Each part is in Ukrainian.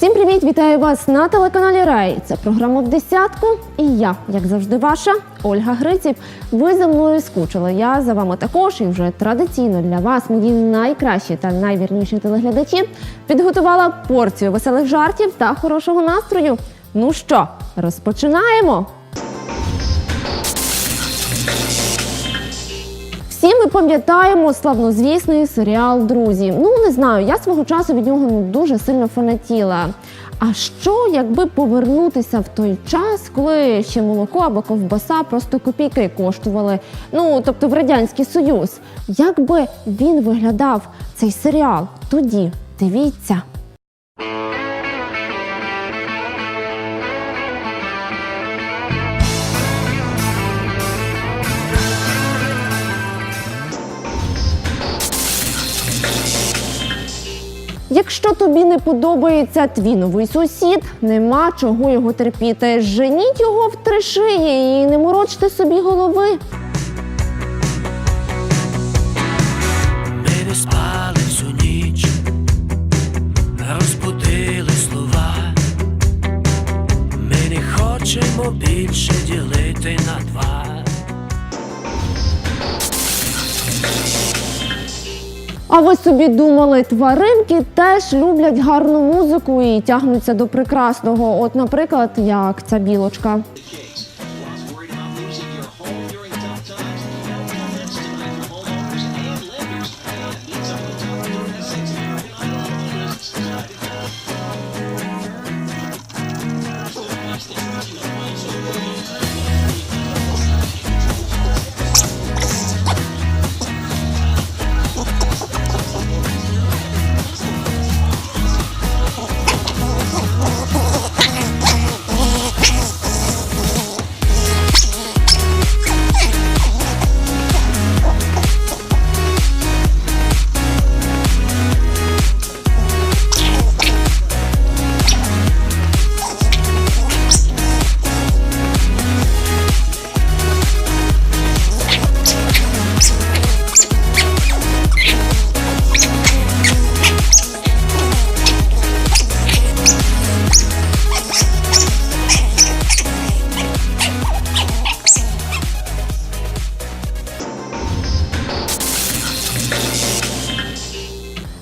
Усім привіт! Вітаю вас на телеканалі Рай. Це програма в десятку. І я, як завжди, ваша Ольга Гриців. Ви за мною скучили. Я за вами також і вже традиційно для вас, мої найкращі та найвірніші телеглядачі, підготувала порцію веселих жартів та хорошого настрою. Ну що, розпочинаємо! Всі ми пам'ятаємо славнозвісний серіал Друзі. Ну не знаю, я свого часу від нього ну, дуже сильно фанатіла. А що, якби повернутися в той час, коли ще молоко або ковбаса просто копійки коштували? Ну тобто в радянський союз, як би він виглядав цей серіал тоді? Дивіться. Якщо тобі не подобається твій новий сусід, нема чого його терпіти. Женіть його в три шиї і не морочте собі голови. Ми не спали всю ніч, розбудили слова. Ми не хочемо більше ділити на два. А ви собі думали, тваринки теж люблять гарну музику і тягнуться до прекрасного. От, наприклад, як ця білочка.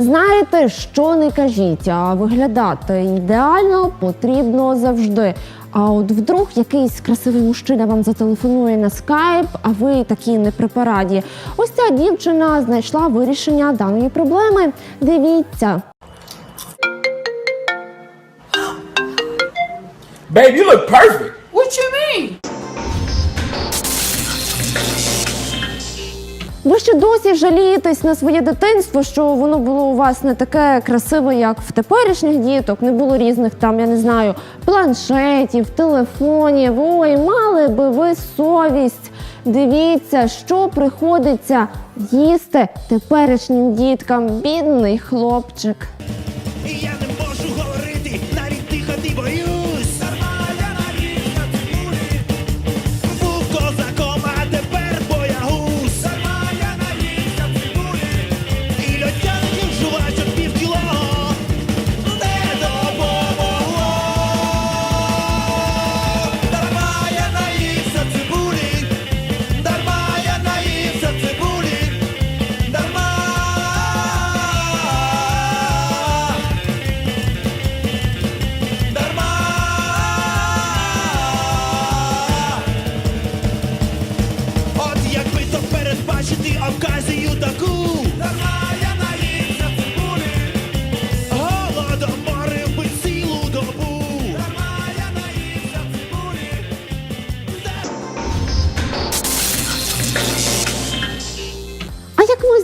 Знаєте, що не кажіть, а виглядати ідеально потрібно завжди. А от вдруг якийсь красивий мужчина вам зателефонує на скайп, а ви такі не при параді. Ось ця дівчина знайшла вирішення даної проблеми. Дивіться. Babe, you look perfect. What you mean? Ви ще досі жалієтесь на своє дитинство, що воно було у вас не таке красиве, як в теперішніх діток. Не було різних там, я не знаю, планшетів, телефонів. Ой, мали би ви совість. Дивіться, що приходиться їсти теперішнім діткам. Бідний хлопчик.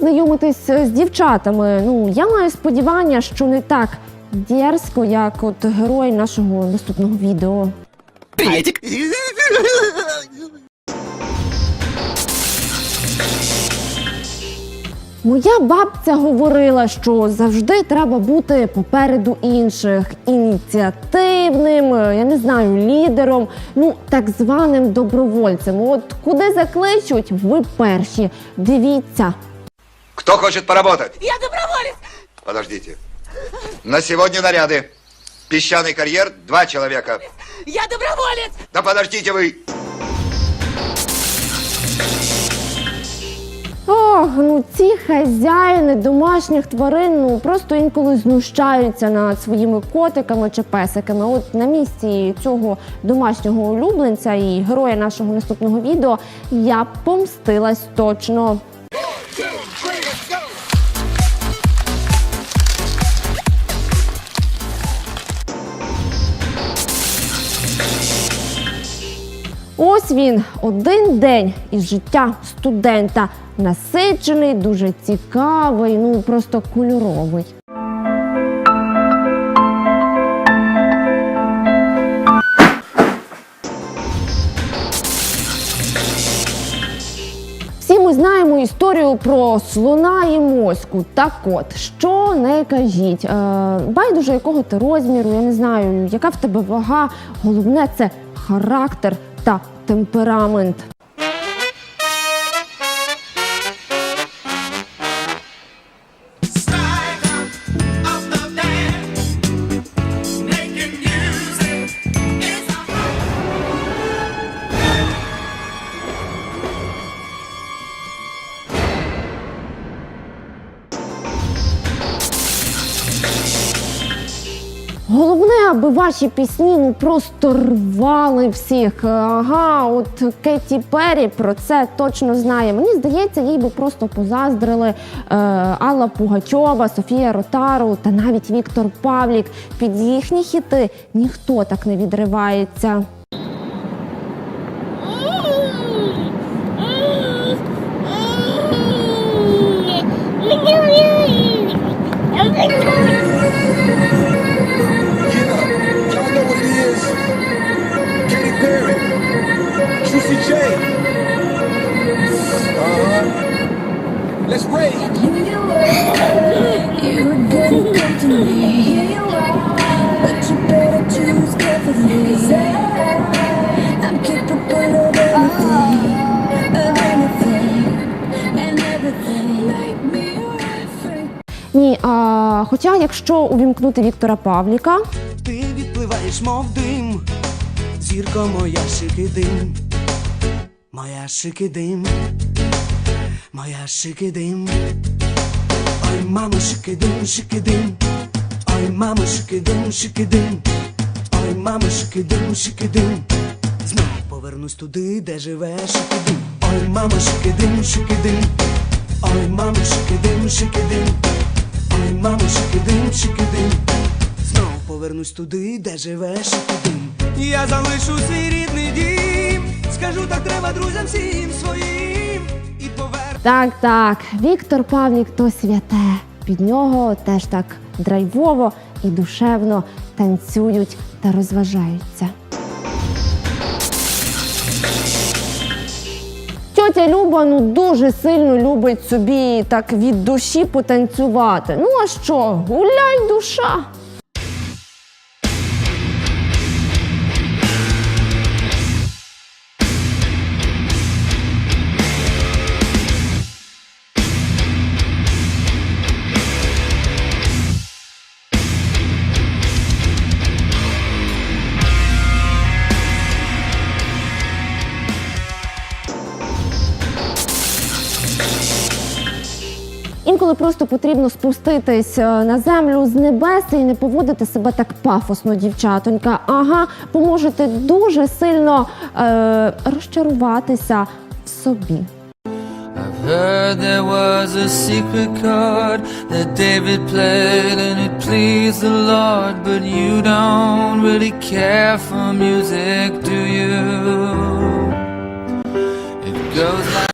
А як з дівчатами? Ну я маю сподівання, що не так дерзко, як от герой нашого наступного відео. Приветик. Моя бабця говорила, що завжди треба бути попереду інших, ініціативним, е, я не знаю, лідером, ну так званим добровольцем. От куди закличуть, ви перші. Дивіться. Кто хочет поработать? Я доброволец! Подождите. На сегодня наряды. Песчаный карьер, два человека. Я доброволец! Да подождите вы! Ох, ну ці хазяїни домашніх тварин ну просто інколи знущаються над своїми котиками чи песиками. От на місці цього домашнього улюбленця і героя нашого наступного відео я б помстилась точно. Ось він один день із життя студента. Насичений, дуже цікавий, ну просто кольоровий. Всі ми знаємо історію про слона і моську. Так от, що не кажіть, е, байдуже якого ти розміру, я не знаю, яка в тебе вага. Головне це характер та темперамент. Аби ваші пісні ну просто рвали всіх. Ага, от Кеті Перрі про це точно знає. Мені здається, їй би просто позаздрили е, Алла Пугачова, Софія Ротару та навіть Віктор Павлік. Під їхні хіти ніхто так не відривається. Ні, а, хоча, якщо увімкнути Віктора Павліка, Ти відпливаєш, мов дим, зірко моя шикидим, моя шикидим, моя шикидим. Ой, мамо, шикидим, шикидим, ой, мамо, шикидим, шикидим, ой, мамо, шикидим, шикидим. Знов повернусь туди, де живе шикидим. Ой, мамо, шикидим, шикидим, ой, мамо, шикидим, шикидим, ой, мамо, шикидим, шикидим. Знов повернусь туди, де живе шикидим. Я залишу свій рідний дім, скажу так треба друзям всім своїм. Так, так, Віктор Павлік то святе. Під нього теж так драйвово і душевно танцюють та розважаються. Тьотя Люба ну дуже сильно любить собі так від душі потанцювати. Ну а що, гуляй душа. Інколи просто потрібно спуститись е, на землю з небес і не поводити себе так пафосно, дівчатонька. Ага, поможете дуже сильно е, розчаруватися в собі. Heard there was a secret chord that David played and it pleased the Lord, but you don't really care for music, do you? It goes like.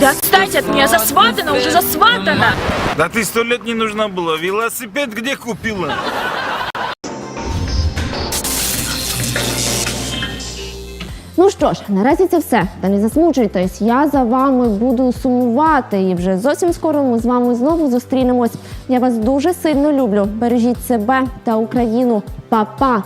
Да отстаньте от меня, засватана, уже засватана! Да ты сто лет не нужна была. Велосипед где купила? Ну що ж, наразі це все. Та не засмучуйтесь, я за вами буду сумувати. І вже зовсім скоро ми з вами знову зустрінемось. Я вас дуже сильно люблю. Бережіть себе та Україну. Па-па!